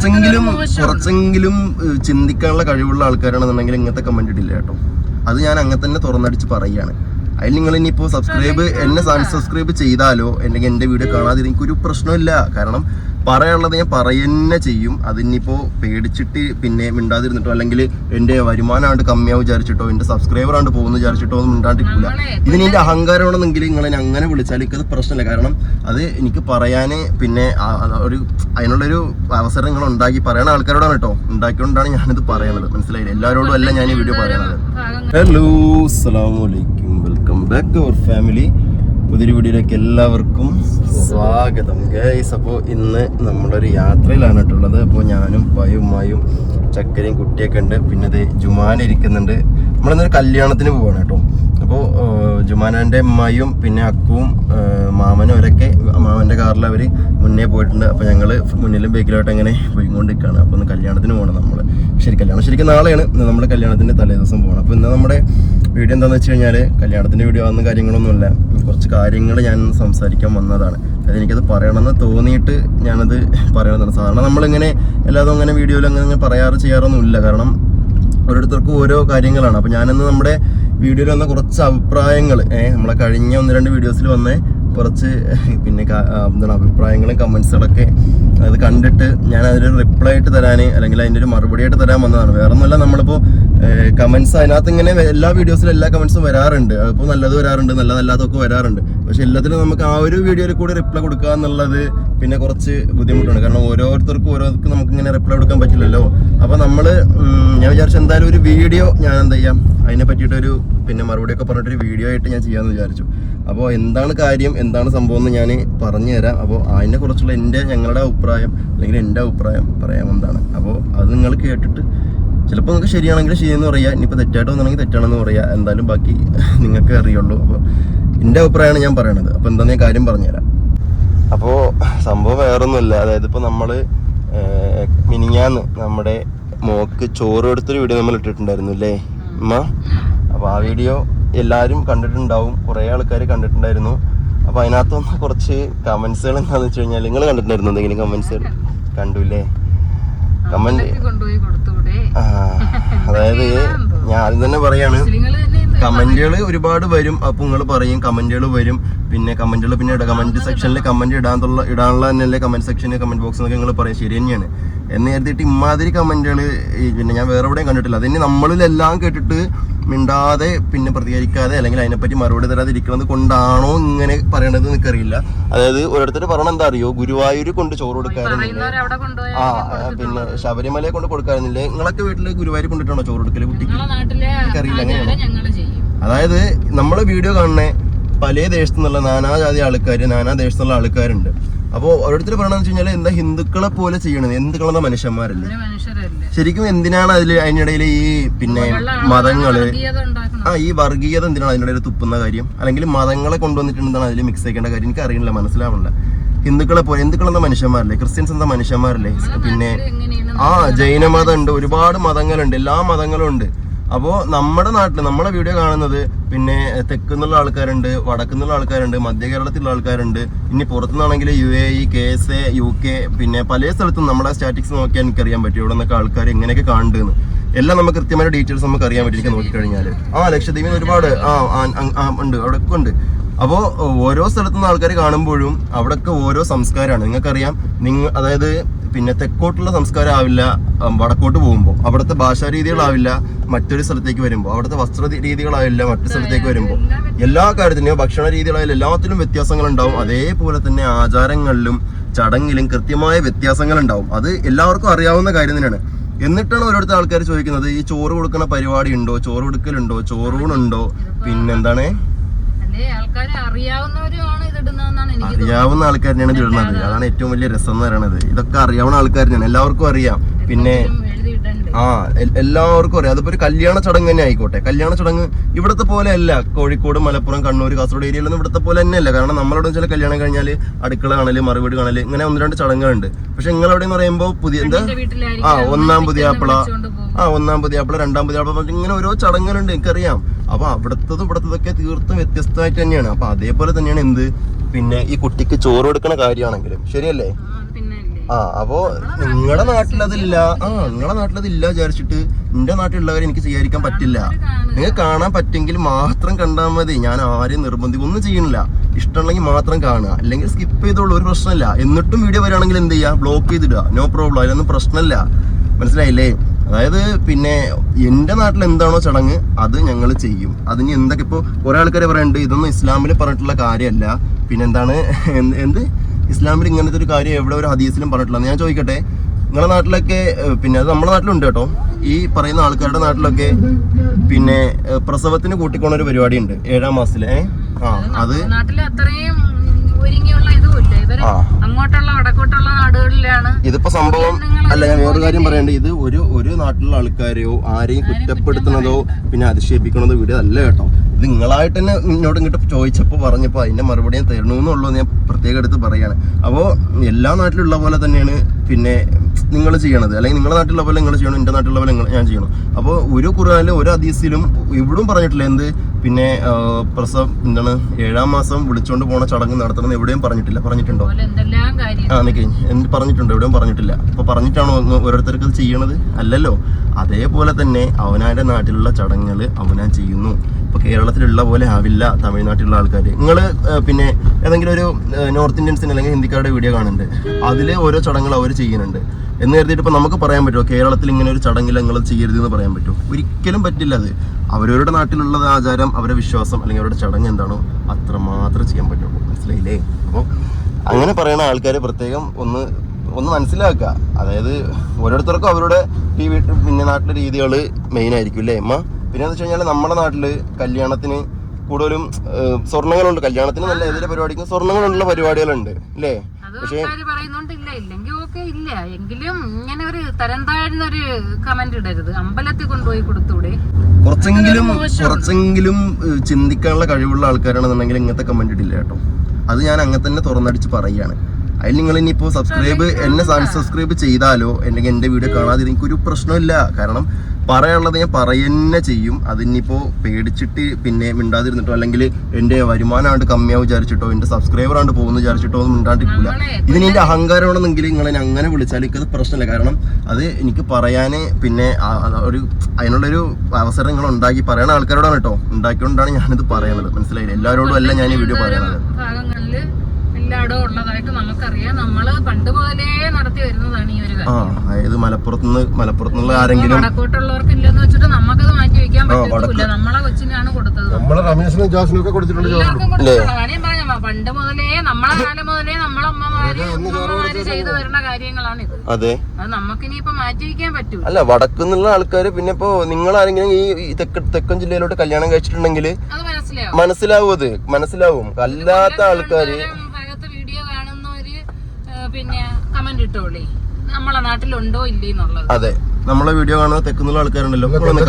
കുറച്ചെങ്കിലും കുറച്ചെങ്കിലും ചിന്തിക്കാനുള്ള കഴിവുള്ള ആൾക്കാരാണെന്നുണ്ടെങ്കിൽ ഇങ്ങനത്തെ കമന്റ് ഇടില്ല കേട്ടോ. അത് ഞാൻ അങ്ങനെ തന്നെ തുറന്നടിച്ച് പറയുകയാണ് അതിൽ നിങ്ങൾ ഇനിയിപ്പോൾ സബ്സ്ക്രൈബ് എന്നെ സബ്സ്ക്രൈബ് ചെയ്താലോ അല്ലെങ്കിൽ എന്റെ വീഡിയോ കാണാതെ ഒരു പ്രശ്നമില്ല. കാരണം പറയാനുള്ളത് ഞാൻ പറയുന്നെ ചെയ്യും. അതിനിപ്പോൾ പേടിച്ചിട്ട് പിന്നെ മിണ്ടാതിരുന്നിട്ടോ അല്ലെങ്കിൽ എന്റെ വരുമാനമാണ്ട് കമ്മിയാവും വിചാരിച്ചിട്ടോ എന്റെ സബ്സ്ക്രൈബർ ആണ്ട് പോകുന്നു വിചാരിച്ചിട്ടോ ഒന്നും മിണ്ടാണ്ടിരിക്കില്ല ഇതിന് എന്റെ അഹങ്കാരമാണെന്നെങ്കിൽ നിങ്ങൾ എന്നെ അങ്ങനെ വിളിച്ചാൽ എനിക്കത് പ്രശ്നമില്ല കാരണം അത് എനിക്ക് പറയാൻ പിന്നെ ഒരു അതിനുള്ളൊരു അവസരം നിങ്ങൾ ഉണ്ടാക്കി പറയണ ആൾക്കാരോടാണ് കേട്ടോ. ഉണ്ടാക്കിയോണ്ടാണ് ഞാനിത് പറയണത്. മനസ്സിലായില്ല? എല്ലാവരോടും അല്ല ഞാൻ ഈ വീഡിയോ പറയുന്നത് ഹലോ അസ്സാം വലൈക്കും welcome back to our family പുതിയൊരു വീഡിയോയിലേക്ക് എല്ലാവർക്കും സ്വാഗതം ഗൈസ് അപ്പോൾ ഇന്ന് നമ്മളൊരു യാത്രയിലാണ് കേട്ടുള്ളത് അപ്പോൾ ഞാനും പയുമായും ചക്കരയും കുട്ടിയൊക്കെ ഉണ്ട്. പിന്നെ ഇത് ജുമാന ഇരിക്കുന്നുണ്ട്. നമ്മളിന്നൊരു കല്യാണത്തിന് പോവാണ് കേട്ടോ. അപ്പോൾ ജുമാനാന്റെ അമ്മയും പിന്നെ അക്കുവും മാമനും അവരൊക്കെ മാമന്റെ കാറിൽ അവർ മുന്നേ പോയിട്ടുണ്ട്. അപ്പോൾ ഞങ്ങൾ മുന്നിലും ബേക്കിലോട്ട് അങ്ങനെ പോയിക്കൊണ്ടിരിക്കുകയാണ് അപ്പോൾ ഒന്ന് കല്യാണത്തിന് പോകണം നമ്മൾ ശരി കല്യാണം ശരിക്കും നാളെയാണ്. നമ്മൾ കല്യാണത്തിന്റെ തലേദിവസം പോകണം അപ്പോൾ ഇന്ന് നമ്മുടെ വീഡിയോ എന്താണെന്ന് വെച്ച് കഴിഞ്ഞാൽ കല്യാണത്തിന്റെ വീഡിയോ ആകുന്ന കാര്യങ്ങളൊന്നുമില്ല. കുറച്ച് കാര്യങ്ങൾ ഞാൻ സംസാരിക്കാൻ വന്നതാണ്. അതായത് എനിക്കത് പറയണമെന്ന് തോന്നിയിട്ട് ഞാനത് പറയണതാണ്. സാധാരണ നമ്മളിങ്ങനെ എല്ലാതും അങ്ങനെ വീഡിയോയിൽ അങ്ങനെ അങ്ങനെ പറയാറ് ചെയ്യാറൊന്നുമില്ല. കാരണം ഓരോരുത്തർക്കും ഓരോ കാര്യങ്ങളാണ്. അപ്പോൾ ഞാനിന്ന് നമ്മുടെ വീഡിയോയിൽ വന്ന കുറച്ച് അഭിപ്രായങ്ങൾ നമ്മളെ കഴിഞ്ഞ ഒന്ന് രണ്ട് വീഡിയോസിൽ വന്ന കുറച്ച് പിന്നെ എന്താണ് അഭിപ്രായങ്ങളും കമൻസുകളൊക്കെ അത് കണ്ടിട്ട് ഞാൻ അതിനൊരു റിപ്ലൈ ആയിട്ട് തരാൻ അല്ലെങ്കിൽ അതിന്റെ ഒരു മറുപടി ആയിട്ട് തരാൻ വന്നതാണ്. വേറെ ഒന്നുമല്ല നമ്മളിപ്പോൾ കമൻസ് അതിനകത്ത് ഇങ്ങനെ എല്ലാ വീഡിയോസിലും എല്ലാ കമൻസും വരാറുണ്ട്. അപ്പോൾ നല്ലത് വരാറുണ്ട് നല്ല നല്ലതൊക്കെ വരാറുണ്ട്. പക്ഷെ എല്ലാത്തിനും നമുക്ക് ആ ഒരു വീഡിയോയിൽ കൂടി റിപ്ലൈ കൊടുക്കുക എന്നുള്ളത് പിന്നെ കുറച്ച് ബുദ്ധിമുട്ടുണ്ട്. കാരണം ഓരോരുത്തർക്കും ഓരോരുത്തർക്കും നമുക്ക് ഇങ്ങനെ റിപ്ലൈ കൊടുക്കാൻ പറ്റില്ലല്ലോ. അപ്പോൾ നമ്മൾ ഞാൻ വിചാരിച്ചു എന്തായാലും ഒരു വീഡിയോ ഞാൻ എന്താ ചെയ്യാം? അതിനെ പറ്റിയിട്ടൊരു പിന്നെ മറുപടിയൊക്കെ പറഞ്ഞിട്ടൊരു വീഡിയോ ആയിട്ട് ഞാൻ ചെയ്യാമെന്ന് വിചാരിച്ചു. അപ്പോൾ എന്താണ് കാര്യം എന്താണ് സംഭവം എന്ന് ഞാൻ പറഞ്ഞു തരാം അപ്പോൾ അതിനെ കുറിച്ചുള്ള എന്റെ ഞങ്ങളുടെ അഭിപ്രായം അല്ലെങ്കിൽ എന്റെ അഭിപ്രായം പറയാം എന്താണ്. അപ്പോൾ അത് നിങ്ങൾ കേട്ടിട്ട് ചിലപ്പോൾ നിങ്ങൾക്ക് ശരിയാണെങ്കിൽ ശരിയെന്ന് പറയാം. ഇനിയിപ്പോൾ തെറ്റായിട്ട് വന്നാണെങ്കിൽ തെറ്റാണെന്ന് പറയാം. എന്തായാലും ബാക്കി നിങ്ങൾക്ക് അറിയുള്ളൂ. അപ്പോൾ എന്റെ അഭിപ്രായമാണ് ഞാൻ പറയണത്. അപ്പോൾ എന്താണെന്ന് ഞാൻ കാര്യം പറഞ്ഞുതരാം. അപ്പോൾ സംഭവം വേറൊന്നുമില്ല. അതായത് ഇപ്പോൾ നമ്മൾ മിനിഞ്ഞാന്ന് നമ്മുടെ മോക്ക് ചോറ് കൊടുത്തൊരു വീഡിയോ നമ്മൾ ഇട്ടിട്ടുണ്ടായിരുന്നു അല്ലേ? അമ്മ അപ്പോൾ ആ വീഡിയോ എല്ലാവരും കണ്ടിട്ടുണ്ടാവും. കുറേ ആൾക്കാർ കണ്ടിട്ടുണ്ടായിരുന്നു. അപ്പോൾ വന്ന കുറച്ച് കമൻസുകൾ എന്താണെന്ന് വെച്ച് കഴിഞ്ഞാൽ നിങ്ങൾ കണ്ടിട്ടുണ്ടായിരുന്നു എന്തെങ്കിലും കമൻസുകൾ കണ്ടുല്ലേ? കമന്റ് ആ, അതായത് ഞാൻ ആദ്യം തന്നെ പറയാണ് കമന്റുകൾ ഒരുപാട് വരും. അപ്പൊ നിങ്ങൾ പറയും കമന്റുകൾ വരും. പിന്നെ കമന്റുകൾ പിന്നെ കമന്റ് സെക്ഷനിൽ കമന്റ് ഇടാനുള്ള ഇടാനുള്ള തന്നെയല്ലേ കമന്റ് സെക്ഷന് കമന്റ് ബോക്സ് എന്നൊക്കെ നിങ്ങൾ പറയും. ശരി തന്നെയാണ്. എന്ന് കരുതിയിട്ട് ഇമാതിരി കമന്റുകൾ പിന്നെ ഞാൻ വേറെ എവിടെയും കണ്ടിട്ടില്ല. അതിന് നമ്മളിലെല്ലാം കേട്ടിട്ട് മിണ്ടാതെ പിന്നെ പ്രതികരിക്കാതെ അല്ലെങ്കിൽ അതിനെപ്പറ്റി മറുപടി തരാതെ ഇരിക്കുന്നത് കൊണ്ടാണോ ഇങ്ങനെ പറയണത് എനിക്കറിയില്ല അതായത് ഓരോരുത്തർ പറയണ എന്താ അറിയോ? ഗുരുവായൂർ കൊണ്ട് ചോറ് കൊണ്ടുപോയി ആ പിന്നെ ശബരിമലയെ കൊണ്ട് കൊടുക്കാറുന്നില്ലേ? നിങ്ങളൊക്കെ വീട്ടിൽ ഗുരുവായൂർ കൊണ്ടിട്ടാണോ ചോറ് കൊടുക്കൽ കുട്ടിക്ക്? എനിക്കറിയില്ല അങ്ങനെയാണ്? അതായത് നമ്മൾ വീഡിയോ കാണുന്ന പല ദേശത്തുനിന്നുള്ള നാനാജാതി ആൾക്കാർ നാനാ ദേശത്തുള്ള ആൾക്കാരുണ്ട്. അപ്പോൾ ഓരോരുത്തർ പറയണമെന്ന് വെച്ച് കഴിഞ്ഞാൽ എന്താ ഹിന്ദുക്കളെ പോലെ ചെയ്യണത്? ഹിന്ദുക്കളെന്ന മനുഷ്യന്മാരല്ലേ? ശരിക്കും എന്തിനാണ് അതിൽ അതിനിടയിൽ ഈ പിന്നെ മതങ്ങൾ ആ ഈ വർഗീയത എന്തിനാണ് അതിനിടയിൽ തുപ്പുന്ന കാര്യം? അല്ലെങ്കിൽ മതങ്ങളെ കൊണ്ടുവന്നിട്ട് എന്താണ് അതിൽ മിക്സ് ആക്കേണ്ട കാര്യം? എനിക്ക് അറിയില്ല മനസ്സിലാവണില്ല. ഹിന്ദുക്കളെ പോലെ ഹിന്ദുക്കളെന്ന മനുഷ്യന്മാരല്ലേ? ക്രിസ്ത്യൻസ് എന്താ മനുഷ്യന്മാരല്ലേ? പിന്നെ ആ ജൈന മതം ഉണ്ട് ഒരുപാട് മതങ്ങളുണ്ട് എല്ലാ മതങ്ങളും ഉണ്ട് അപ്പോൾ നമ്മുടെ നാട്ടിൽ നമ്മളെ വീഡിയോ കാണുന്നത് പിന്നെ തെക്കുന്നുള്ള ആൾക്കാരുണ്ട് വടക്കുന്നുള്ള ആൾക്കാരുണ്ട് മധ്യ കേരളത്തിലുള്ള ആൾക്കാരുണ്ട്. ഇനി പുറത്തുനിന്നാണെങ്കിൽ U A E K S A U K പിന്നെ പല സ്ഥലത്തും നമ്മുടെ സ്റ്റാറ്റിക്സ് നോക്കിയാൽ എനിക്കറിയാൻ പറ്റും ഇവിടെ നിന്നൊക്കെ ആൾക്കാർ എങ്ങനെയൊക്കെ കാണുന്നു എല്ലാം നമുക്ക് കൃത്യമായ ഡീറ്റെയിൽസ് നമുക്ക് അറിയാൻ പറ്റിയിരിക്കും നോക്കിക്കഴിഞ്ഞാൽ ആ ലക്ഷദ്വീപിൽ ഒരുപാട് ആ ഉണ്ട് ആ, ഉണ്ട് അവിടെയൊക്കെ ഉണ്ട്. അപ്പോൾ ഓരോ സ്ഥലത്തുനിന്ന് ആൾക്കാർ കാണുമ്പോഴും അവിടെയൊക്കെ ഓരോ സംസ്കാരമാണ് നിങ്ങൾക്കറിയാം നിങ്ങൾ അതായത് പിന്നെ തെക്കോട്ടുള്ള സംസ്കാരം ആവില്ല വടക്കോട്ട് പോകുമ്പോൾ അവിടുത്തെ ഭാഷാ രീതികളാവില്ല മറ്റൊരു സ്ഥലത്തേക്ക് വരുമ്പോൾ അവിടുത്തെ വസ്ത്ര രീതികളാവില്ല മറ്റു സ്ഥലത്തേക്ക് വരുമ്പോൾ എല്ലാ കാര്യത്തിനും ഭക്ഷണ രീതികളായാലും എല്ലാത്തിലും വ്യത്യാസങ്ങൾ ഉണ്ടാവും അതേപോലെ തന്നെ ആചാരങ്ങളിലും ചടങ്ങിലും കൃത്യമായ വ്യത്യാസങ്ങൾ ഉണ്ടാവും അത് എല്ലാവർക്കും അറിയാവുന്ന കാര്യം തന്നെയാണ്. എന്നിട്ടാണ് ഓരോരുത്തർ ആൾക്കാർ ചോദിക്കുന്നത് ഈ ചോറ് കൊടുക്കുന്ന പരിപാടി ഉണ്ടോ? ചോറ് കൊടുക്കലുണ്ടോ? ചോറൂണുണ്ടോ? പിന്നെന്താണ്? അറിയാവുന്ന ആൾക്കാരനെയാണ് ഇടുന്നത്. അതാണ്. ഏറ്റവും വലിയ രസം എന്ന് പറയുന്നത് ഇതൊക്കെ അറിയാവുന്ന ആൾക്കാർ ആൾക്കാരനാണ് എല്ലാവർക്കും അറിയാം. പിന്നെ ആ എല്ലാവർക്കും അറിയാം. അതിപ്പോ ഒരു കല്യാണ ചടങ്ങ് തന്നെ ആയിക്കോട്ടെ. കല്യാണ ചടങ്ങ് ഇവിടത്തെ പോലെ അല്ല. കോഴിക്കോട് മലപ്പുറം കണ്ണൂർ കാസർഗോഡ് ഏരിയയിലൊന്നും ഇവിടത്തെ പോലെ തന്നെയല്ല കാരണം നമ്മളവിടെ ചില കല്യാണം കഴിഞ്ഞാൽ അടുക്കള കാണൽ മറുപടി കാണൽ ഇങ്ങനെ ഒന്ന് രണ്ട് ചടങ്ങുകളുണ്ട്. പക്ഷെ നിങ്ങളവിടെ എന്ന് പറയുമ്പോൾ പുതിയ എന്താ? ആ ഒന്നാം പുതിയാപ്പിള. ആപ്പിള ആ ഒന്നാം പുതിയാപ്പിള രണ്ടാം പുതിയാപ്പിള ആപ്പിള ഇങ്ങനെ ഓരോ ചടങ്ങുകളുണ്ട്. എനിക്കറിയാം. അപ്പൊ അവിടത്തതും ഇവിടത്തതൊക്കെ തീർത്തും വ്യത്യസ്തമായിട്ട് തന്നെയാണ്. അപ്പൊ അതേപോലെ തന്നെയാണ് എന്ത്? പിന്നെ ഈ കുട്ടിക്ക് ചോറ് കൊടുക്കുന്ന കാര്യമാണെങ്കിലും. ശരിയല്ലേ? ആ, പിന്നെ ഇല്ലേ ആ അപ്പോ നിങ്ങളുടെ നാട്ടിലതില്ല. ആ നിങ്ങളുടെ നാട്ടിലതില്ല വിചാരിച്ചിട്ട് എന്റെ നാട്ടിലുള്ളവരെ എനിക്ക് സ്വീകരിക്കാൻ പറ്റില്ല. നിങ്ങൾക്ക് കാണാൻ പറ്റുമെങ്കിൽ മാത്രം കണ്ടാൽ മതി. ഞാൻ ആരെയും നിർബന്ധിക്കും. ഒന്നും ചെയ്യണില്ല. ഇഷ്ടമുണ്ടെങ്കിൽ മാത്രം കാണുക. അല്ലെങ്കിൽ സ്കിപ്പ് ചെയ്തോളൂ. ഒരു പ്രശ്നമില്ല. എന്നിട്ടും വീഡിയോ വരികയാണെങ്കിൽ എന്ത് ചെയ്യുക? ബ്ലോക്ക് ചെയ്തിടുക. നോ പ്രോബ്ലം അതിലൊന്നും പ്രശ്നമില്ല. മനസ്സിലായില്ലേ? അതായത് പിന്നെ എന്റെ നാട്ടിൽ എന്താണോ ചടങ്ങ് അത് ഞങ്ങൾ ചെയ്യും. അതിന് എന്തൊക്കെ ഇപ്പോൾ കുറെ ആൾക്കാർ പറയുന്നുണ്ട് ഇതൊന്നും ഇസ്ലാമിൽ പറഞ്ഞിട്ടുള്ള കാര്യമല്ല പിന്നെ എന്താണ് എന്ത് ഇസ്ലാമിൽ ഇങ്ങനത്തെ ഒരു കാര്യം എവിടെ ഒരു ഹദീസിലും പറഞ്ഞിട്ടില്ല. ഞാൻ ചോദിക്കട്ടെ നിങ്ങളുടെ നാട്ടിലൊക്കെ പിന്നെ അത് നമ്മുടെ നാട്ടിലുണ്ട് കേട്ടോ. ഈ പറയുന്ന ആൾക്കാരുടെ നാട്ടിലൊക്കെ പിന്നെ പ്രസവത്തിന് കൂട്ടിക്കൊണ്ടൊരു പരിപാടി ഉണ്ട് ഏഴാം മാസത്തിലെ ആ അത് നാട്ടിൽ അത്രയും അങ്ങോട്ടുള്ള വടക്കോട്ടുള്ള നാടുകളിലാണ്. ഇതിപ്പോ സംഭവം അല്ല ഞാൻ വേറൊരു കാര്യം പറയണ്ടേ. ഇത് ഒരു ഒരു നാട്ടിലുള്ള ആൾക്കാരെയോ ആരെയും കുറ്റപ്പെടുത്തുന്നതോ പിന്നെ അധിക്ഷേപിക്കണതോ വീഡിയോ അല്ല കേട്ടോ. ഇത് നിങ്ങളായിട്ട് തന്നെ ഇങ്ങോട്ട് ഇങ്ങോട്ട് ചോദിച്ചപ്പോൾ പറഞ്ഞപ്പോൾ അതിന്റെ മറുപടി ഞാൻ തരണമെന്നുള്ളൂ ഞാൻ പ്രത്യേകം എടുത്ത് പറയാണ്. അപ്പോൾ എല്ലാ നാട്ടിലുള്ള പോലെ തന്നെയാണ് പിന്നെ നിങ്ങൾ ചെയ്യണത്. അല്ലെങ്കിൽ നിങ്ങളുടെ നാട്ടിലുള്ള പോലെ നിങ്ങൾ ചെയ്യണം? എന്റെ നാട്ടിലുള്ള പോലെ ഞാൻ ചെയ്യണം? അപ്പോൾ ഒരു ഖുറാനിലും ഒരു അതീസിലും ഇവിടും പറഞ്ഞിട്ടില്ല. എന്ത്? പിന്നെ പ്രസവ എന്താണ്? ഏഴാം മാസം വിളിച്ചുകൊണ്ട് പോണ ചടങ്ങ് നടത്തണമെന്ന് എവിടെയും പറഞ്ഞിട്ടില്ല. പറഞ്ഞിട്ടുണ്ടോ? ആ നിക്കി എന്ത് പറഞ്ഞിട്ടുണ്ടോ? എവിടെയും പറഞ്ഞിട്ടില്ല. അപ്പോൾ പറഞ്ഞിട്ടാണോ ഓരോരുത്തർക്ക് ഇത് ചെയ്യണത്? അല്ലല്ലോ. അതേപോലെ തന്നെ അവനാന്റെ നാട്ടിലുള്ള ചടങ്ങുകൾ അവനാൻ ചെയ്യുന്നു. ഇപ്പൊ കേരളത്തിലുള്ള പോലെ ആവില്ല തമിഴ്നാട്ടിലുള്ള ആൾക്കാർ നിങ്ങൾ പിന്നെ ഏതെങ്കിലും ഒരു നോർത്ത് ഇന്ത്യൻസിന് അല്ലെങ്കിൽ ഹിന്ദിക്കാരുടെ വീഡിയോ കാണുന്നുണ്ട്. അതിലെ ഓരോ ചടങ്ങുകൾ അവർ ചെയ്യുന്നുണ്ട്. എന്ന് കരുതിയിട്ട് ഇപ്പൊ നമുക്ക് പറയാൻ പറ്റുമോ? കേരളത്തിൽ ഇങ്ങനെ ഒരു ചടങ്ങിൽ നിങ്ങൾ ചെയ്യരുത് എന്ന് പറയാൻ പറ്റുമോ? ഒരിക്കലും പറ്റില്ല അത്. അവരവരുടെ നാട്ടിലുള്ള ആചാരം അവരുടെ വിശ്വാസം അല്ലെങ്കിൽ അവരുടെ ചടങ്ങ് എന്താണോ അത്രമാത്രം ചെയ്യാൻ പറ്റുള്ളൂ. മനസ്സിലായില്ലേ? അപ്പോൾ അങ്ങനെ പറയുന്ന ആൾക്കാർ പ്രത്യേകം ഒന്ന് ഒന്ന് മനസ്സിലാക്കുക. അതായത് ഓരോരുത്തർക്കും അവരുടെ ഈ വീട്ടിൽ പിന്നെ നാട്ടിലെ രീതികൾ മെയിൻ ആയിരിക്കും അല്ലേ അമ്മ പിന്നെ എന്ന് വെച്ച് കഴിഞ്ഞാൽ നമ്മുടെ നാട്ടിൽ കല്യാണത്തിന് കൂടുതലും സ്വർണങ്ങളുണ്ട്. കല്യാണത്തിന് നല്ല ഏതൊരു പരിപാടിക്കും സ്വർണങ്ങളുള്ള പരിപാടികളുണ്ട് അല്ലേ പക്ഷേ ഇല്ല. എങ്കിലും ഇങ്ങനെ ഒരു തരം താഴ്ന്ന ഒരു കമന്റ് ഇടരുത്. അമ്പലത്തിൽ കൊണ്ടുപോയി കൊടുത്തൂടെ. കുറച്ചെങ്കിലും കുറച്ചെങ്കിലും ചിന്തിക്കാനുള്ള കഴിവുള്ള ആൾക്കാരാണെന്നുണ്ടെങ്കിൽ ഇങ്ങനത്തെ കമന്റ് ഇടില്ല കേട്ടോ. അത് ഞാൻ അങ്ങനെ തന്നെ തുറന്നടിച്ച് പറയുകയാണ് അതിൽ നിങ്ങൾ ഇനിയിപ്പോ സബ്സ്ക്രൈബ് എന്നെ സബ്സ്ക്രൈബ് ചെയ്താലോ? അല്ലെങ്കിൽ എന്റെ വീഡിയോ കാണാതെ ഒരു പ്രശ്നമില്ല. കാരണം പറയാനുള്ളത് ഞാൻ പറയുന്നേ ചെയ്യും. അതിനിപ്പോൾ പേടിച്ചിട്ട് പിന്നെ മിണ്ടാതിരുന്നിട്ടോ അല്ലെങ്കിൽ എന്റെ വരുമാനമാണ്ട് കമ്മിയാവും വിചാരിച്ചിട്ടോ എന്റെ സബ്സ്ക്രൈബർ ആണ്ട് പോകുന്നു വിചാരിച്ചിട്ടോ ഒന്നും മിണ്ടാണ്ടിരിക്കില്ല ഇതിന് എന്റെ അഹങ്കാരമാണെന്നെങ്കിൽ നിങ്ങൾ എന്നെ അങ്ങനെ വിളിച്ചാൽ എനിക്കത് പ്രശ്നമില്ല. കാരണം അത് എനിക്ക് പറയാൻ പിന്നെ ഒരു അതിനുള്ളൊരു അവസരം നിങ്ങൾ ഉണ്ടാക്കി പറയുന്ന ആൾക്കാരോടാണ് കേട്ടോ. ഉണ്ടാക്കിയോണ്ടാണ് ഞാനിത് പറയുന്നത് മനസ്സിലായില്ല? എല്ലാവരോടും അല്ല ഞാൻ ഈ വീഡിയോ പറയുന്നത് എല്ലായിടവും ഉള്ളതായിട്ട് നമുക്കറിയാം. നമ്മൾ പണ്ട് മുതലേ നടത്തി വരുന്നതാണ് ഈ ഒരു ആ കാര്യം അതായത് മലപ്പുറത്തുനിന്ന് മലപ്പുറത്തുനിന്നുള്ള ആരെങ്കിലും വടക്കോട്ടുള്ളവർക്ക് ഇല്ലെന്ന് വെച്ചിട്ട് നമുക്കത് മാറ്റി വെക്കാൻ പറ്റത്തില്ല. നമ്മളെ കൊച്ചിനാണ് കൊടുത്തത്. നമ്മളെ രമേശനും ജോസിനും ഒക്കെ കൊടുത്തിട്ടുണ്ട് എല്ലാവർക്കും കൊടുത്തതാണ്. ഞാൻ പറഞ്ഞ പണ്ട് മുതലേ നമ്മളെ കാലം മുതലേ നമ്മളെ അമ്മമാര് ഉമ്മമാര് ചെയ്തു വരുന്ന കാര്യങ്ങളാണ് ഇത്. അതെ. അത് നമുക്കിനിയിപ്പോ മാറ്റി വെക്കാൻ പറ്റൂ അല്ല വടക്കുന്നുള്ള ആൾക്കാർ പിന്നെ ഇപ്പോ നിങ്ങൾ ആരെങ്കിലും ഈ ഈ തെക്ക് തെക്കൻ ജില്ലയിലോട്ട് കല്യാണം കഴിച്ചിട്ടുണ്ടെങ്കിൽ അത് മനസ്സിലാവും. മനസ്സിലാവും അത്. മനസ്സിലാവും. അല്ലാത്ത ആൾക്കാര് ഭാഗത്ത് വീഡിയോ കാണുന്നവര് ഏ, പിന്നെ കമന്റ് ഇട്ടോളി. നമ്മളെ നാട്ടിലുണ്ടോ ഇല്ലേന്നുള്ളത്? അതെ. നമ്മളെ വീഡിയോ കാണുന്ന തെക്കുന്നുള്ള ആൾക്കാരുണ്ടല്ലോ അല്ലെങ്കിൽ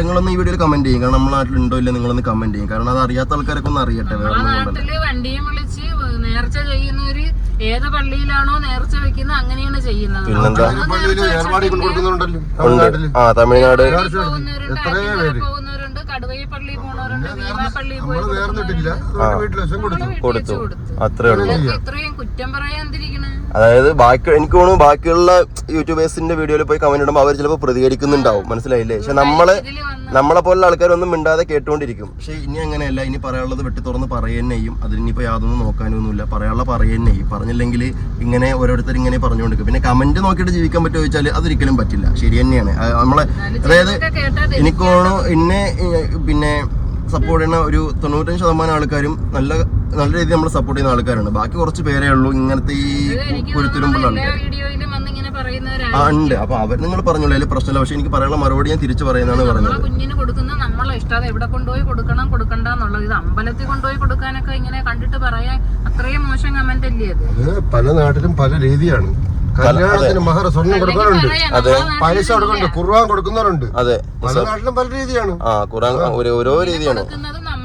നിങ്ങളൊന്ന് ഈ വീഡിയോയിൽ കമന്റ് ചെയ്യും. കാരണം നമ്മളെ നാട്ടിലുണ്ടോ ഇല്ല നിങ്ങളൊന്ന് കമന്റ് ചെയ്യും. കാരണം അത് അറിയാത്ത ആൾക്കാരൊക്കെ ഒന്ന് അറിയട്ടെ വേറെ ഒന്നും നാട്ടിൽ വണ്ടിയും വിളിച്ച് നേർച്ച ചെയ്യുന്നവര് ഏത് പള്ളിയിലാണോ നേർച്ച വെക്കുന്നത് അങ്ങനെയാണ് ചെയ്യുന്നത്. പിന്നെന്താ? ആ തമിഴ്നാട്. പോകുന്നവരുണ്ട്. പോണവരുണ്ട് പോയി കൊടുത്തു. അത്രേ ഉള്ളൂ. ഇത്രയും കുറ്റം പറയാതിരിക്കണേ അതായത് ബാക്കി എനിക്ക് തോന്നുന്നു ബാക്കിയുള്ള യൂട്യൂബേഴ്സിന്റെ വീഡിയോയിൽ പോയി കമന്റ് ഇടുമ്പോൾ അവർ ചിലപ്പോൾ പ്രതികരിക്കുന്നുണ്ടാവും. മനസ്സിലായില്ലേ? പക്ഷെ നമ്മൾ നമ്മളെ പോലുള്ള ആൾക്കാരൊന്നും മിണ്ടാതെ കേട്ടുകൊണ്ടിരിക്കും. പക്ഷെ ഇനി അങ്ങനെയല്ല. ഇനി പറയാനുള്ളത് വെട്ടി തുറന്ന് പറയുന്നേയും അതിനിപ്പോ യാതൊന്നും നോക്കാനൊന്നുമില്ല. പറയാനുള്ള പറയുന്നേയും. പറഞ്ഞില്ലെങ്കിൽ ഇങ്ങനെ ഓരോരുത്തർ ഇങ്ങനെ പറഞ്ഞുകൊണ്ടിരിക്കും. പിന്നെ കമന്റ് നോക്കിയിട്ട് ജീവിക്കാൻ പറ്റുമോ ചോദിച്ചാൽ അതൊരിക്കലും പറ്റില്ല. ശരി തന്നെയാണ്. നമ്മളെ അതായത് എനിക്ക് തോന്നുന്നു എന്നെ പിന്നെ സപ്പോർട്ട് ചെയ്യുന്ന ഒരു തൊണ്ണൂറ്റഞ്ച് ശതമാനം ആൾക്കാരും നല്ല നല്ല രീതിയിൽ നമ്മൾ സപ്പോർട്ട് ചെയ്യുന്ന ആൾക്കാരാണ് ബാക്കി കുറച്ച് പേരേ ഉള്ളൂ ഇങ്ങനത്തെ ഈ കുരുത്തിരുമ്പുള്ള ആ ഉണ്ട്. അപ്പൊ അവർ നിങ്ങൾ പറഞ്ഞോളൂ അതിൽ പ്രശ്നമില്ല. പക്ഷെ എനിക്ക് പറയാനുള്ള മറുപടി ഞാൻ തിരിച്ചു പറയുന്നതാണ് പറഞ്ഞത്. കുഞ്ഞിന് കൊടുക്കുന്ന നമ്മളെ ഇഷ്ടം. എവിടെ കൊണ്ടുപോയി കൊടുക്കണം കൊടുക്കണ്ട എന്നുള്ളത്. ഇത് അമ്പലത്തിൽ കൊണ്ടുപോയി കൊടുക്കാനൊക്കെ ഇങ്ങനെ കണ്ടിട്ട് പറയാൻ അത്രയും മോശം കമന്റ് അല്ലേ പല നാട്ടിലും പല രീതിയാണ്. കല്യാണത്തിന് മഹർ സ്വർണം കൊടുക്കാറുണ്ട്. അതെ. പൈസ കൊടുക്കുന്നുണ്ട് കുർബാൻ കൊടുക്കുന്നവരുണ്ട്. അതെ. പല നാട്ടിലും പല രീതിയാണ്. ആ ഖുറാൻ ഒരു ഓരോ രീതിയാണ്.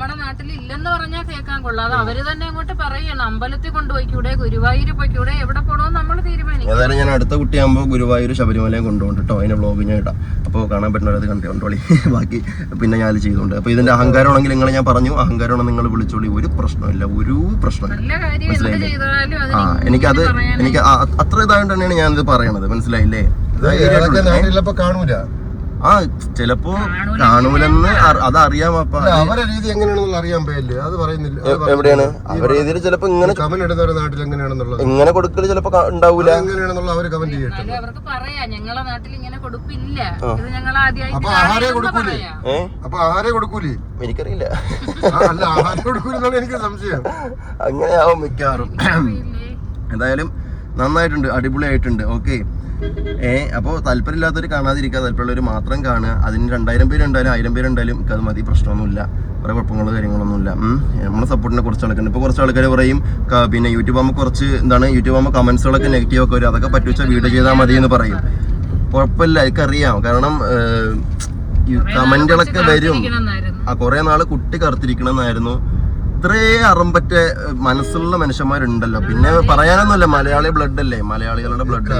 നമ്മുടെ നാട്ടിൽ ഇല്ലെന്ന് പറഞ്ഞാൽ കേൾക്കാൻ കൊള്ളാതെ അവർ തന്നെ അങ്ങോട്ട് പറയണം. അമ്പലത്തിൽ കൊണ്ടുപോയിക്കൂടെ ഗുരുവായൂർ പോയിക്കൂടെ എവിടെ പോണോ നമ്മൾ തീരുമാനിക്കും. ഏതായാലും ഞാൻ അടുത്ത കുട്ടിയാകുമ്പോൾ ഗുരുവായൂർ ശബരിമലയും കൊണ്ടുപോകും കേട്ടോ. അതിന്റെ വ്ളോഗ് ഞാൻ ഇടാം. അപ്പോൾ കാണാൻ പറ്റുന്നവരത് കണ്ടു? കണ്ടോളി. ബാക്കി പിന്നെ ഞാൻ അത് ചെയ്തുകൊണ്ട്. അപ്പോൾ ഇതിന്റെ അഹങ്കാരമാണെങ്കിൽ നിങ്ങളെ ഞാൻ പറഞ്ഞു. അഹങ്കാരമാണ് നിങ്ങൾ വിളിച്ചോളി. ഒരു പ്രശ്നമില്ല. ഒരു പ്രശ്നമില്ല. ചെയ്താലും ആ എനിക്കത് എനിക്ക് അത്ര ഇതായത് തന്നെയാണ് ഞാനിത് പറയണത്. മനസ്സിലായില്ലേ? കാണൂല. ആ ചിലപ്പോ കാണൂലെന്ന് അത് അതറിയാം അപ്പ അവരെ രീതി എങ്ങനെയാണെന്നുള്ള അറിയാൻ പറ്റില്ല അത് പറയുന്നില്ല. എവിടെയാണ്? അവരെ രീതിയിൽ ചിലപ്പോ ഇങ്ങനെ കമന്റ് ഇടുന്നവരെ നാട്ടിൽ എങ്ങനെയാണെന്നുള്ളത്. ഇങ്ങനെ കൊടുക്കൽ ചിലപ്പോ ഉണ്ടാവില്ല ഉണ്ടാവൂല. എങ്ങനെയാണെന്നുള്ള അവർ കമന്റ് ചെയ്യട്ടെ. അവർക്ക് പറയാ. ഞങ്ങളെ നാട്ടിൽ ഇങ്ങനെ കൊടുപ്പില്ല. ഇത് ഞങ്ങൾ അപ്പൊ ആഹാരേ കൊടുക്കൂലേ? അപ്പൊ ആഹാരേ കൊടുക്കൂലേ? എനിക്കറിയില്ല. അല്ല ആഹാരം കൊടുക്കൂലെന്നാണ് എനിക്ക് സംശയം. അങ്ങനെയാവും മിക്കവാറും. എന്തായാലും നന്നായിട്ടുണ്ട്. അടിപൊളിയായിട്ടുണ്ട്. ഓക്കെ. ഏ അപ്പോൾ താല്പര്യമില്ലാത്തവർ കാണാതിരിക്കുക താല്പര്യമുള്ളവർ മാത്രം കാണുക. അതിന് രണ്ടായിരം പേര് ഉണ്ടായാലും ആയിരം പേര് ഉണ്ടായാലും അത് മതി. പ്രശ്നമൊന്നുമില്ല. വേറെ കുഴപ്പങ്ങളോ കാര്യങ്ങളൊന്നുമില്ല. നമ്മളെ സപ്പോർട്ടിനെ കുറച്ച് ആൾക്കാരുണ്ട് ഇപ്പോൾ കുറച്ച് ആൾക്കാർ പറയും പിന്നെ യൂട്യൂബ് ആകുമ്പോൾ കുറച്ച് എന്താണ് യൂട്യൂബ് ആകുമ്പോൾ കമൻസുകളൊക്കെ നെഗറ്റീവ് ഒക്കെ വരും. അതൊക്കെ പറ്റുവച്ച വീഡിയോ ചെയ്താൽ മതി എന്ന് പറയും. കുഴപ്പമില്ല എനിക്കറിയാം കാരണം കമന്റുകളൊക്കെ വരും. ആ കുറേ നാൾ കുട്ടി കറുത്തിരിക്കണമെന്നായിരുന്നു ഇത്രേ അറമ്പറ്റ മനസ്സുള്ള മനുഷ്യന്മാരുണ്ടല്ലോ. പിന്നെ പറയാനൊന്നുമല്ല മലയാളി ബ്ലഡ് അല്ലേ? മലയാളികളുടെ ബ്ലഡ്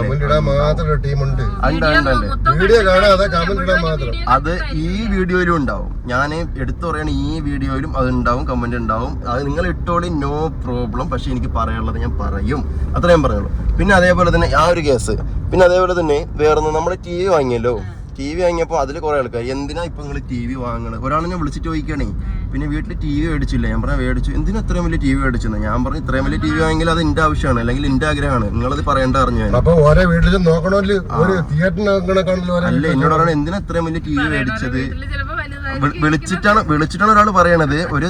അത് ഈ വീഡിയോയിലും ഉണ്ടാവും. ഞാൻ എടുത്തു പറയണ ഈ വീഡിയോയിലും അത് ഉണ്ടാവും കമന്റ് ഉണ്ടാവും. അത് നിങ്ങൾ ഇട്ടോളി നോ പ്രോബ്ലം പക്ഷെ എനിക്ക് പറയാനുള്ളത് ഞാൻ പറയും. അത്ര ഞാൻ പറയുള്ളൂ പിന്നെ അതേപോലെ തന്നെ ആ ഒരു കേസ് പിന്നെ അതേപോലെ തന്നെ വേറൊന്ന് നമ്മൾ ടി വി വാങ്ങിയല്ലോ ടി വി വാങ്ങിയപ്പോൾ അതിൽ കുറെ ആൾക്കാർ എന്തിനാ ഇപ്പൊ നിങ്ങൾ ടി വി വാങ്ങണത്? ഒരാളെ ഞാൻ വിളിച്ചിട്ട് ചോദിക്കണേ. പിന്നെ വീട്ടിൽ ടി വി മേടിച്ചില്ല. ഞാൻ പറഞ്ഞാൽ മേടിച്ചു. എന്തിനാ ഇത്രയും വലിയ ടി വി മേടിച്ചെന്ന്? ഞാൻ പറഞ്ഞു ഇത്രയും വലിയ ടി വി വാങ്ങിയാൽ അത് എന്റെ ആവശ്യമാണ് അല്ലെങ്കിൽ എന്റെ ആഗ്രഹമാണ്. നിങ്ങളത് പറയേണ്ട അറിഞ്ഞു ഞാൻ. അപ്പൊ ഓരോ വീട്ടിലും നോക്കണമല്ലോ അല്ല എന്നോട് പറഞ്ഞാൽ എന്തിനാ ഇത്രയും വലിയ ടി വി മേടിച്ചത്? വിളിച്ചിട്ടാണ് വിളിച്ചിട്ടാണ് ഒരാൾ പറയണത്. ഒരു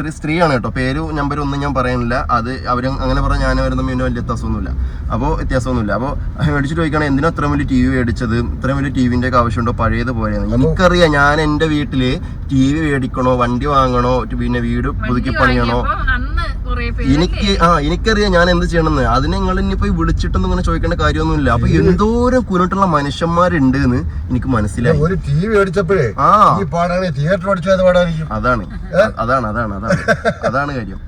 ഒരു സ്ത്രീയാണ് കേട്ടോ. പേര് നമ്പർ ഒന്നും ഞാൻ പറയണില്ല. അത് അവർ അങ്ങനെ പറഞ്ഞ ഞാൻ വരുന്ന പിന്നെ വലിയ വ്യത്യാസമൊന്നുമില്ല. അപ്പോൾ വ്യത്യാസമൊന്നുമില്ല. അപ്പോൾ മേടിച്ചിട്ട് ചോദിക്കണം എന്തിനാ ഇത്രയും വലിയ ടി വി മേടിച്ചത്? ഇത്രയും വലിയ ടി വിന്റെ ഒക്കെ ആവശ്യമുണ്ടോ? പഴയത് പോലെയാണ് എനിക്കറിയാം ഞാൻ എന്റെ വീട്ടിൽ ടി വി മേടിക്കണോ? വണ്ടി വാങ്ങണോ? പിന്നെ വീട് പുതുക്കി പണിയണോ? എനിക്ക് ആ എനിക്കറിയാം ഞാൻ എന്ത് ചെയ്യണമെന്ന്. അതിനെ നിങ്ങൾ ഇനിയിപ്പോ പോയി വിളിച്ചിട്ടൊന്നും ഇങ്ങനെ ചോദിക്കേണ്ട കാര്യമൊന്നുമില്ല. അപ്പൊ എന്തോരം കുരുട്ടുള്ള മനുഷ്യന്മാരുണ്ട് എന്ന് എനിക്ക് മനസ്സിലായി. ഒരു ടി വി അടിച്ചപ്പോഴേ ആ. ഈ പാടാണ് തിയേറ്റർ അടിച്ചത് അതാണ്. അതാണ് അതാണ് അതാണ്. അതാണ് കാര്യം.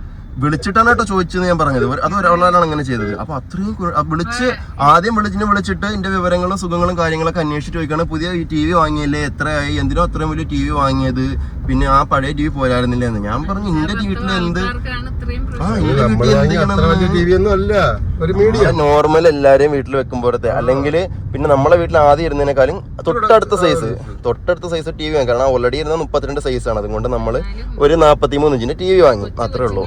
വിളിച്ചിട്ടാണ് കേട്ടോ ചോദിച്ചത് ഞാൻ പറഞ്ഞത്. അത് ഒരാളാണ് അങ്ങനെ ചെയ്തത്. അപ്പൊ അത്രയും വിളിച്ച് ആദ്യം വിളിച്ചിന് വിളിച്ചിട്ട് എന്റെ വിവരങ്ങളും സുഖങ്ങളും കാര്യങ്ങളൊക്കെ അന്വേഷിച്ച് ചോദിക്കാണ് പുതിയ ഈ ടി വി വാങ്ങിയല്ലേ? എത്രയായി? എന്തിനോ അത്രയും വലിയ ടി വി വാങ്ങിയത്? പിന്നെ ആ പഴയ ടി വി പോരായിരുന്നില്ല? എന്ന് ഞാൻ പറഞ്ഞു എന്റെ വീട്ടിൽ എന്ത് നോർമൽ എല്ലാരെയും വീട്ടിൽ വെക്കുമ്പോഴത്തെ. അല്ലെങ്കിൽ പിന്നെ നമ്മളെ വീട്ടിൽ ആദ്യം ഇരുന്നതിനേക്കാളും തൊട്ടടുത്ത സൈസ് തൊട്ടടുത്ത സൈസ് ടി വി വാങ്ങി. കാരണം ഓൾറെഡി ഇരുന്ന മുപ്പത്തിരണ്ട് സൈസ് ആണ്. അതുകൊണ്ട് നമ്മൾ ഒരു നാപ്പത്തി മൂന്ന് ഇഞ്ചിന്റെ ടി വി വാങ്ങി. അത്രേ ഉള്ളൂ.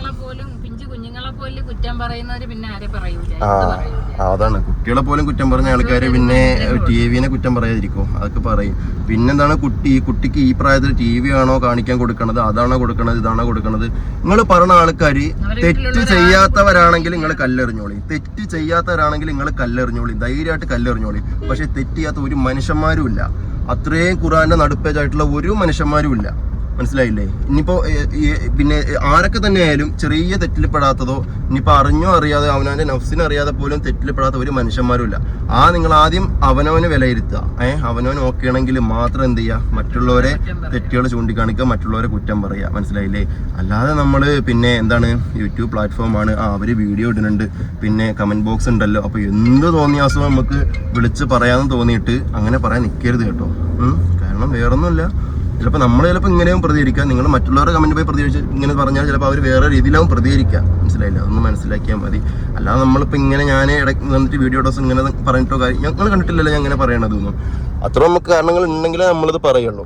കുറ്റം പറയുന്നവര് പിന്നെ ആരെ പറയൂല? ആ അതാണ്. കുട്ടികളെ പോലും കുറ്റം പറഞ്ഞ ആൾക്കാര് പിന്നെ ടി വിനെ കുറ്റം പറയാതിരിക്കും. അതൊക്കെ പറയും. പിന്നെന്താണ് കുട്ടി? കുട്ടിക്ക് ഈ പ്രായത്തിൽ ടി വി ആണോ കാണിക്കാൻ കൊടുക്കണത്? അതാണോ കൊടുക്കണത്? ഇതാണോ കൊടുക്കണത്? നിങ്ങൾ പറഞ്ഞ ആൾക്കാർ തെറ്റ് ചെയ്യാത്തവരാണെങ്കിൽ നിങ്ങൾ കല്ലെറിഞ്ഞോളി. തെറ്റ് ചെയ്യാത്തവരാണെങ്കിൽ നിങ്ങൾ കല്ലെറിഞ്ഞോളി. ധൈര്യമായിട്ട് കല്ലെറിഞ്ഞോളി. പക്ഷെ തെറ്റ് ചെയ്യാത്ത ഒരു മനുഷ്യന്മാരും ഇല്ല. അത്രയും ഖുറാന്റെ നടുപ്പേജായിട്ടുള്ള ഒരു മനുഷ്യന്മാരും ഇല്ല. മനസ്സിലായില്ലേ? ഇനിയിപ്പോ പിന്നെ ആരൊക്കെ തന്നെ ആയാലും ചെറിയ തെറ്റിൽപ്പെടാത്തതോ ഇനിയിപ്പോ അറിഞ്ഞോ അറിയാതെ അവനവന്റെ നഫ്സിനെ അറിയാതെ പോലും തെറ്റിൽപ്പെടാത്ത ഒരു മനുഷ്യന്മാരും ഇല്ല ആ നിങ്ങൾ ആദ്യം അവനവന് വിലയിരുത്തുക. ഏഹ് അവനവൻ ഓക്കെ മാത്രം എന്ത് ചെയ്യുക? മറ്റുള്ളവരെ തെറ്റുകൾ ചൂണ്ടിക്കാണിക്കുക മറ്റുള്ളവരെ കുറ്റം പറയുക. മനസ്സിലായില്ലേ? അല്ലാതെ നമ്മൾ പിന്നെ എന്താണ് യൂട്യൂബ് പ്ലാറ്റ്ഫോമാണ്. ആ അവർ വീഡിയോ ഇടുന്നുണ്ട്. പിന്നെ കമന്റ് ബോക്സ് ഉണ്ടല്ലോ. അപ്പൊ എന്ത് തോന്നിയ അസുഖം നമുക്ക് വിളിച്ച് പറയാന്ന് തോന്നിയിട്ട് അങ്ങനെ പറയാൻ നിൽക്കരുത് കേട്ടോ. കാരണം വേറൊന്നുമില്ല. ചിലപ്പോൾ നമ്മൾ ചിലപ്പോൾ ഇങ്ങനെയും പ്രതികരിക്കാം. നിങ്ങൾ മറ്റുള്ളവരുടെ കമന്റ് പോയി പ്രതികരിച്ച് ഇങ്ങനെ പറഞ്ഞാൽ ചിലപ്പോൾ അവർ വേറെ രീതിയിലാവും പ്രതികരിക്കാം. മനസ്സിലായില്ല? അതൊന്ന് മനസ്സിലാക്കിയാൽ മതി. അല്ലാതെ നമ്മളിപ്പോൾ ഇങ്ങനെ ഞാൻ ഇടയ്ക്ക് വന്നിട്ട് വീഡിയോ ഡോസ് ഇങ്ങനെ പറഞ്ഞിട്ടോ കാര്യം ഞങ്ങൾ കണ്ടിട്ടില്ലല്ലോ ഞാൻ ഇങ്ങനെ പറയണതൊന്നും. അത്ര നമുക്ക് കാരണങ്ങൾ ഉണ്ടെങ്കിലേ നമ്മളിത് പറയുള്ളൂ.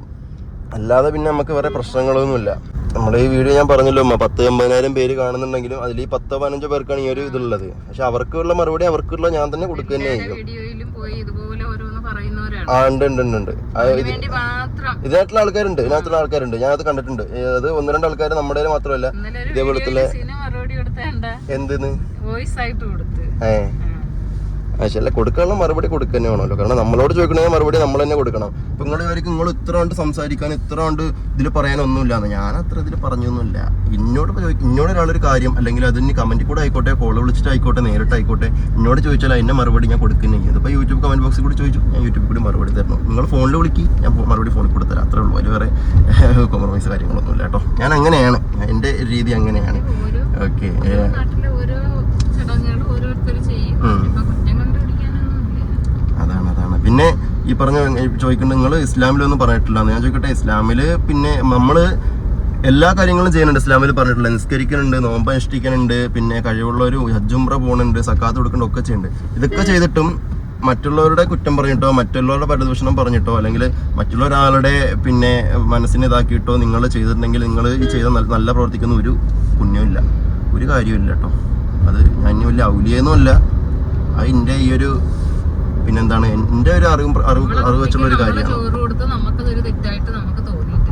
അല്ലാതെ പിന്നെ നമുക്ക് വേറെ പ്രശ്നങ്ങളൊന്നുമില്ല. നമ്മുടെ ഈ വീഡിയോ ഞാൻ പറഞ്ഞല്ലോ അമ്മ പത്ത് എൺപതിനായിരം പേര് കാണുന്നുണ്ടെങ്കിലും അതിൽ ഈ പത്തോ പതിനഞ്ചോ പേർക്കാണ് ഈ ഒരു ഇതുള്ളത്. പക്ഷെ അവർക്കുള്ള മറുപടി അവർക്കുള്ള ഞാൻ തന്നെ കൊടുക്കുക തന്നെ ചെയ്യും ഉണ്ട് ഇതിനായിട്ടുള്ള ആൾക്കാരുണ്ട് ഇതിനകത്തുള്ള ആൾക്കാരുണ്ട്. ഞാൻ അത് കണ്ടിട്ടുണ്ട്. അത് ഒന്ന് രണ്ട് ആൾക്കാർ നമ്മുടെ മാത്രമല്ല ഇതേപോലത്തെ എന്തിന്? വോയിസ് ആയിട്ട് കൊടുത്ത്. ഏഹ്. പക്ഷേ കൊടുക്കാനുള്ള മറുപടി കൊടുക്കുക തന്നെ വേണമല്ലോ. കാരണം നമ്മളോട് ചോദിക്കണമെങ്കിൽ മറുപടി നമ്മൾ തന്നെ കൊടുക്കണം. അപ്പൊ നിങ്ങൾ കാര്യം നിങ്ങൾ ഇത്ര കൊണ്ട് സംസാരിക്കാൻ ഇത്ര കൊണ്ട് ഇതിൽ പറയാനൊന്നുമില്ല ഞാൻ അത്ര ഇതിൽ പറഞ്ഞൊന്നുമില്ല. എന്നോട് ഇന്നോട് എന്നോട് ഒരാളൊരു കാര്യം അല്ലെങ്കിൽ അതിന് കമന്റ് കൂടെ ആയിക്കോട്ടെ കോൾ വിളിച്ചിട്ട് ആയിക്കോട്ടെ നേരിട്ട് ആയിക്കോട്ടെ എന്നോട് ചോദിച്ചാൽ അതിന്റെ മറുപടി ഞാൻ കൊടുക്കുന്നേ. ഇതിപ്പോ യൂട്യൂബ് കമന്റ് ബോക്സിൽ കൂടി ചോദിച്ചു ഞാൻ യൂട്യൂബിൽ കൂടി മറുപടി തരണം നിങ്ങൾ ഫോണിൽ വിളിക്കി ഞാൻ മറുപടി ഫോണിൽ കൊടുത്തരാം തരാം. അത്രേ ഉള്ളൂ. അതിൽ വേറെ കോംപ്രമൈസ് കാര്യങ്ങളൊന്നുമില്ല കേട്ടോ. ഞാൻ അങ്ങനെയാണ്. എന്റെ രീതി അങ്ങനെയാണ്. ഓക്കെ ഓരോ നാട്ടിലെ ഓരോ ചടങ്ങുകൾ ഓരോരുത്തർ ചെയ്യും ഉം. ഇപ്പൊ കുറ്റം കണ്ടുപിടിക്കാനൊന്നുമില്ല അതാണ് അതാണ് പിന്നെ ഈ പറഞ്ഞ ചോദിക്കുന്നത് നിങ്ങൾ ഇസ്ലാമിലൊന്നും പറഞ്ഞിട്ടില്ല. ഞാൻ ചോദിക്കട്ടെ ഇസ്ലാമിൽ പിന്നെ നമ്മൾ എല്ലാ കാര്യങ്ങളും ചെയ്യുന്നുണ്ട്. ഇസ്ലാമിൽ പറഞ്ഞിട്ടില്ല നിസ്കരിക്കുന്നുണ്ട് നോമ്പ് അനുഷ്ഠിക്കുന്നുണ്ട് പിന്നെ കഴിവുള്ളവർ ഹജ്ജുംറ പോകുന്നുണ്ട് സക്കാത്ത് കൊടുക്കുന്നുണ്ട് ഒക്കെ ചെയ്യുന്നുണ്ട്. ഇതൊക്കെ ചെയ്തിട്ടും മറ്റുള്ളവരുടെ കുറ്റം പറഞ്ഞിട്ടോ മറ്റുള്ളവരുടെ പരിദൂഷണം പറഞ്ഞിട്ടോ അല്ലെങ്കിൽ മറ്റുള്ള ഒരാളുടെ പിന്നെ മനസ്സിനെ ഇതാക്കിയിട്ടോ നിങ്ങൾ ചെയ്തിട്ടുണ്ടെങ്കിൽ നിങ്ങൾ ഈ ചെയ്ത നല്ല- പ്രവർത്തിക്കുന്ന ഒരു പുണ്യമില്ല ഒരു കാര്യമില്ല കേട്ടോ. അത് ഞാൻ വലിയ ഔലിയൊന്നുമല്ല അത് എന്റെ ഈ ഒരു പിന്നെന്താണ്? എന്റെ ഒരു അറിവ് അറിവ് അറിവ് വെച്ചുള്ള ഒരു കാര്യമാണ്.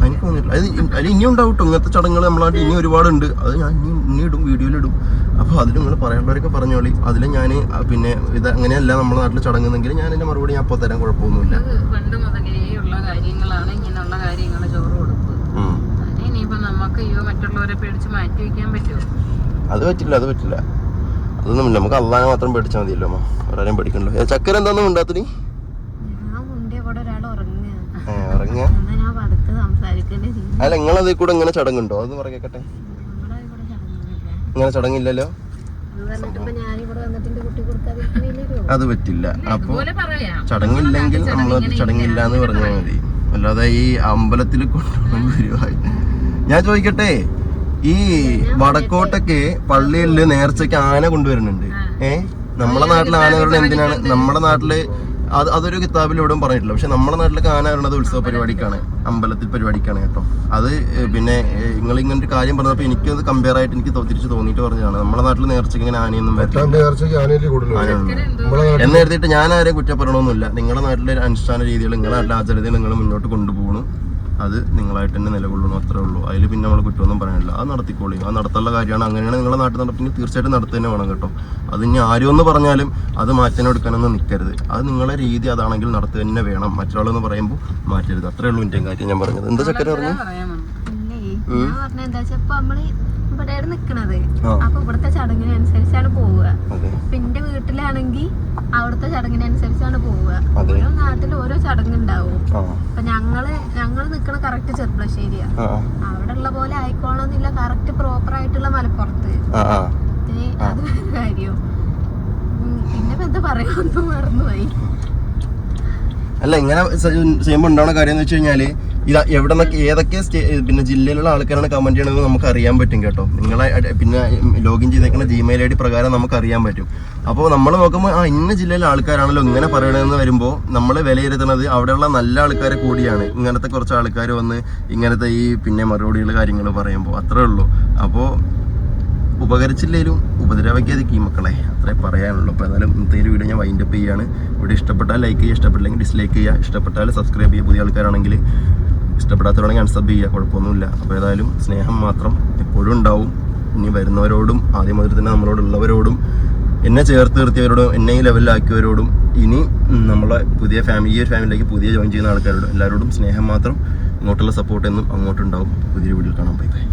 എനിക്ക് തോന്നിയിട്ടില്ല. അത് അത് അതിൽ ഇനിയും ഉണ്ടാവും. ഇങ്ങനത്തെ ചടങ്ങുകൾ നമ്മളായിട്ട് ഇനി ഒരുപാടുണ്ട്. അത് ഞാൻ ഇനി ഇനി ഇടും വീഡിയോയിലിടും അപ്പോൾ അതിൽ നിങ്ങൾ പറയാനുള്ളവരൊക്കെ പറഞ്ഞോളി. അതിൽ ഞാൻ പിന്നെ ഇത് അങ്ങനെയല്ല നമ്മുടെ നാട്ടിൽ ചടങ്ങുന്നെങ്കിൽ ഞാൻ എന്റെ മറുപടി ഞാൻ അപ്പോൾ തരാൻ കുഴപ്പമൊന്നുമില്ല. പണ്ട് കാര്യങ്ങളാണ് ഇങ്ങനെയുള്ള കാര്യങ്ങൾ ചോറ് നമുക്ക് അയ്യോ മറ്റുള്ളവരെ പേടിച്ച് മാറ്റി പറ്റുമോ? അത് പറ്റില്ല അത് പറ്റില്ല. അതൊന്നുമില്ല നമുക്ക് അള്ളാനെ മാത്രം പേടിച്ചാൽ മതിയല്ലോ അമ്മ. ഒരാരെയും പേടിക്കണ്ടല്ലോ. ചക്കര എന്താന്നും ഉണ്ടാത്തിന് അല്ല നിങ്ങളതിൽ കൂടെ ഇങ്ങനെ ചടങ്ങുണ്ടോ? അതൊന്ന് പറയക്കട്ടെ ഇങ്ങനെ ചടങ്ങില്ലല്ലോ? അത് അത് പറ്റില്ല. അപ്പൊ ചടങ്ങില്ലെങ്കിൽ നമ്മൾ ചടങ്ങില്ല എന്ന് പറഞ്ഞാൽ മതി. അല്ലാതെ ഈ അമ്പലത്തിൽ കൊണ്ടുപോകുന്ന ഞാൻ ചോദിക്കട്ടെ ഈ വടക്കോട്ടൊക്കെ പള്ളിയിൽ നേർച്ചയ്ക്ക് ആന കൊണ്ടുവരുന്നുണ്ട്. ഏ? നമ്മളെ നാട്ടിലെ ആന വരണത് എന്തിനാണ്? നമ്മുടെ നാട്ടിൽ അത് അതൊരു കിതാബിലൂടെ പറഞ്ഞിട്ടില്ല. പക്ഷെ നമ്മുടെ നാട്ടിലൊക്കെ ആന വരണത് ഉത്സവ പരിപാടിക്കാണ്. അമ്പലത്തിൽ. പരിപാടിക്കാണ് കേട്ടോ. അത് പിന്നെ നിങ്ങൾ ഇങ്ങനെ ഒരു കാര്യം പറഞ്ഞപ്പോൾ എനിക്കത് കമ്പയർ ആയിട്ട് എനിക്ക് തിരിച്ച് തോന്നിയിട്ട് പറഞ്ഞതാണ്. നമ്മുടെ നാട്ടിൽ നേർച്ചയ്ക്ക് ഇങ്ങനെ ആനയൊന്നും വരില്ല. എഴുതിയിട്ട് ഞാൻ ആരെയും കുറ്റപ്പെടണമെന്നില്ല നിങ്ങളുടെ നാട്ടിലെ ഒരു അനുഷ്ഠാന രീതികൾ നിങ്ങളുടെ നാട്ടിലെ ആചാരത്തിൽ നിങ്ങൾ മുന്നോട്ട് കൊണ്ടുപോകണം. അത് നിങ്ങളായിട്ട് തന്നെ നിലകൊള്ളണം അത്രേ ഉള്ളൂ. അതിൽ പിന്നെ നമ്മൾ കുറ്റമൊന്നും പറയാനില്ല. അത് നടത്തിക്കോളി. അത് നടത്തുള്ള കാര്യമാണ്. അങ്ങനെയാണ് നിങ്ങളെ നാട്ടിൽ നടപ്പിന് തീർച്ചയായിട്ടും നടത്തുതന്നെ വേണം കേട്ടോ. അത് ഇനി ആരും എന്ന് പറഞ്ഞാലും അത് മാറ്റാനെടുക്കാനൊന്നും നിൽക്കരുത് അത് നിങ്ങളെ രീതി അതാണെങ്കിൽ നടത്തു തന്നെ വേണം. മറ്റൊരാളെന്ന് പറയുമ്പോൾ മാറ്റരുത്. അത്രേ ഉള്ളൂ എന്റെ കാര്യം ഞാൻ പറഞ്ഞത്. എന്താ ചക്കര പറഞ്ഞു? ഇവിടെയാണ് നിക്കണത്. അപ്പൊ ഇവിടുത്തെ ചടങ്ങിനനുസരിച്ചാണ് പോവുക. പിന്നെ വീട്ടിലാണെങ്കിൽ അവിടുത്തെ ചടങ്ങിനനുസരിച്ചാണ് പോവുക. ഓരോ നാട്ടിൽ ഓരോ ചടങ്ങുണ്ടാവും. അപ്പൊ ഞങ്ങൾ ഞങ്ങൾ നിക്കണ കറക്റ്റ് ചെറുപ്പശ്ശേരിയാ അവിടെ ഉള്ള പോലെ ആയിക്കോളന്നില്ല കറക്റ്റ് പ്രോപ്പർ ആയിട്ടുള്ള മലപ്പുറത്ത്. അത് കാര്യം. പിന്നെ എന്താ പറയാ? മറന്നുപോയി. അല്ല ഇങ്ങനെ ചെയ്യുമ്പോൾ ഉണ്ടാവുന്ന കാര്യം എന്ന് വെച്ച് കഴിഞ്ഞാൽ ഇത് എവിടെ നിന്നൊക്കെ ഏതൊക്കെ പിന്നെ ജില്ലയിലുള്ള ആൾക്കാരാണ് കമന്റ് ചെയ്യണമെന്ന് നമുക്ക് അറിയാൻ പറ്റും കേട്ടോ. നിങ്ങളെ പിന്നെ ലോഗിൻ ചെയ്തേക്കുന്ന ജിമെയിൽ ഐ ഡി പ്രകാരം നമുക്ക് അറിയാൻ പറ്റും. അപ്പോൾ നമ്മൾ നോക്കുമ്പോൾ ആ ഇന്ന ജില്ലയിലെ ആൾക്കാരാണല്ലോ ഇങ്ങനെ പറയണമെന്ന് വരുമ്പോൾ നമ്മൾ വിലയിരുത്തുന്നത് അവിടെയുള്ള നല്ല ആൾക്കാരെ കൂടിയാണ്. ഇങ്ങനത്തെ കുറച്ച് ആൾക്കാർ വന്ന് ഇങ്ങനത്തെ ഈ പിന്നെ മറുപടികൾ കാര്യങ്ങൾ പറയുമ്പോൾ അത്രേ ഉള്ളൂ. അപ്പോൾ ഉപകരിച്ചില്ലേലും ഉപദ്രവിക്കാതിരിക്കും മക്കളെ അത്രേ പറയാനുള്ളൂ. അപ്പോൾ ഏതായാലും ഇന്നത്തെ ഒരു വീഡിയോ ഞാൻ വൈൻഡ് അപ്പ് ഇവിടെ വീഡിയോ ഇഷ്ടപ്പെട്ടാൽ ലൈക്ക് ചെയ്യുക ഇഷ്ടപ്പെട്ടില്ലെങ്കിൽ ഡിസ്ലൈക്ക് ചെയ്യുക. ഇഷ്ടപ്പെട്ടാൽ സബ്സ്ക്രൈബ് ചെയ്യുക പുതിയ ആൾക്കാരാണെങ്കിൽ ഇഷ്ടപ്പെടാത്തവരാണെങ്കിൽ അൺസബ് ചെയ്യുക കുഴപ്പമൊന്നുമില്ല. അപ്പോൾ ഏതായാലും സ്നേഹം മാത്രം എപ്പോഴും ഉണ്ടാവും. ഇനി വരുന്നവരോടും ആദ്യം മുതൽ തന്നെ നമ്മളോടുള്ളവരോടും എന്നെ ചേർത്ത് നിർത്തിയവരോടും എന്നെ ഈ ലെവലിലാക്കിയവരോടും ഇനി നമ്മളെ പുതിയ ഫാമിലി ഈ ഒരു ഫാമിലിയിലേക്ക് പുതിയ ജോയിൻ ചെയ്യുന്ന ആൾക്കാരോടും എല്ലാവരോടും സ്നേഹം മാത്രം ഇങ്ങോട്ടുള്ള സപ്പോർട്ട് എന്നും അങ്ങോട്ടുണ്ടാവും പുതിയൊരു വീഡിയോയിൽ കാണാൻ ബൈ ബൈ